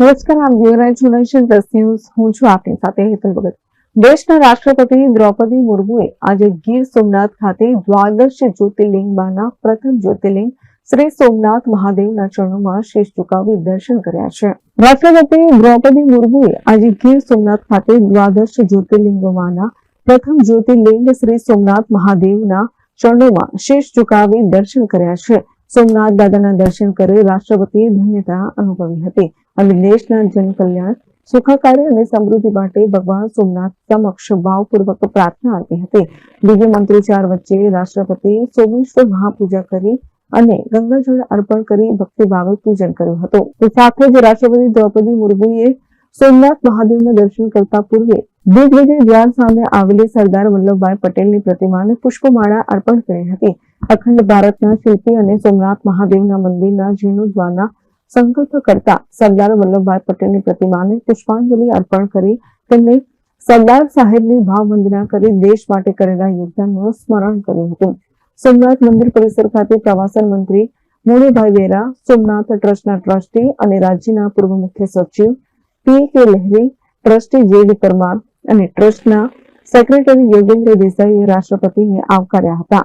નમસ્કાર, આપ જોઈ છો નેશન પ્લસ ન્યૂઝ. હું છું આપની સાથે હેતલ ભગત. દેશના રાષ્ટ્રપતિ દ્રૌપદી મુર્મુએ આજે ગીર સોમનાથ ખાતે દ્વાદશ જ્યોતિર્લિંગમાંના પ્રથમ જ્યોતિર્લિંગ શ્રી સોમનાથ મહાદેવના ચરણોમાં શેષ ચુકાવી દર્શન કર્યા છે. રાષ્ટ્રપતિ દ્રૌપદી મુર્મુએ આજે ગીર સોમનાથ ખાતે દ્વાદશ જ્યોતિર્લિંગોમાંના પ્રથમ જ્યોતિર્લિંગ શ્રી સોમનાથ મહાદેવના ચરણોમાં શેષ ચુકાવી દર્શન કર્યા છે. સોમનાથ દાદાના દર્શન કરી રાષ્ટ્રપતિએ ધન્યતા અનુભવી હતી. અને દેશના જનકલ્યાણ સુખાકારી અને સમૃદ્ધિ માટે ભગવાન સોમનાથ સમક્ષ ભાવપૂર્વક પ્રાર્થના આપી હતી. દિવ્ય મંત્રોચ્ચાર વચ્ચે રાષ્ટ્રપતિ સોમેશ્વર મહાપૂજા કરી અને ગંગાજળ અર્પણ કરી ભક્તિભાવે પૂજન કર્યું હતું. સાથે જ રાષ્ટ્રપતિ દ્રૌપદી મુર્મુએ સોમનાથ મહાદેવના દર્શન કરતા પૂર્વે દિગ્વિજય દ્વાર સામે આવેલી સરદાર વલ્લભભાઈ પટેલની પ્રતિમાને પુષ્પમાળા અર્પણ કરી હતી. અખંડ ભારતના શિલ્પી અને સોમનાથ મહાદેવના મંદિરના જીર્ણોદ્વારના સંકલ્પ કરતા સરદાર વલ્લભભાઈ પટેલની પ્રતિમાને પુષ્પાંજલિ અર્પણ કરી તેમને સરદાર સાહેબની ભાવવંદના કરી દેશ માટે કરેલા યોગદાનનું સ્મરણ કર્યું હતું. સોમનાથ મંદિર પરિસર ખાતે પ્રવાસન મંત્રી મોણુભાઈ વેરા, સોમનાથ ટ્રસ્ટના ટ્રસ્ટી અને રાજ્યના પૂર્વ મુખ્ય સચિવ પી કે લહેરી, ટ્રસ્ટી જે ડી પરમાર અને ટ્રસ્ટના સેક્રેટરી યોગેન્દ્ર દેસાઈએ રાષ્ટ્રપતિને આવકાર્યા હતા.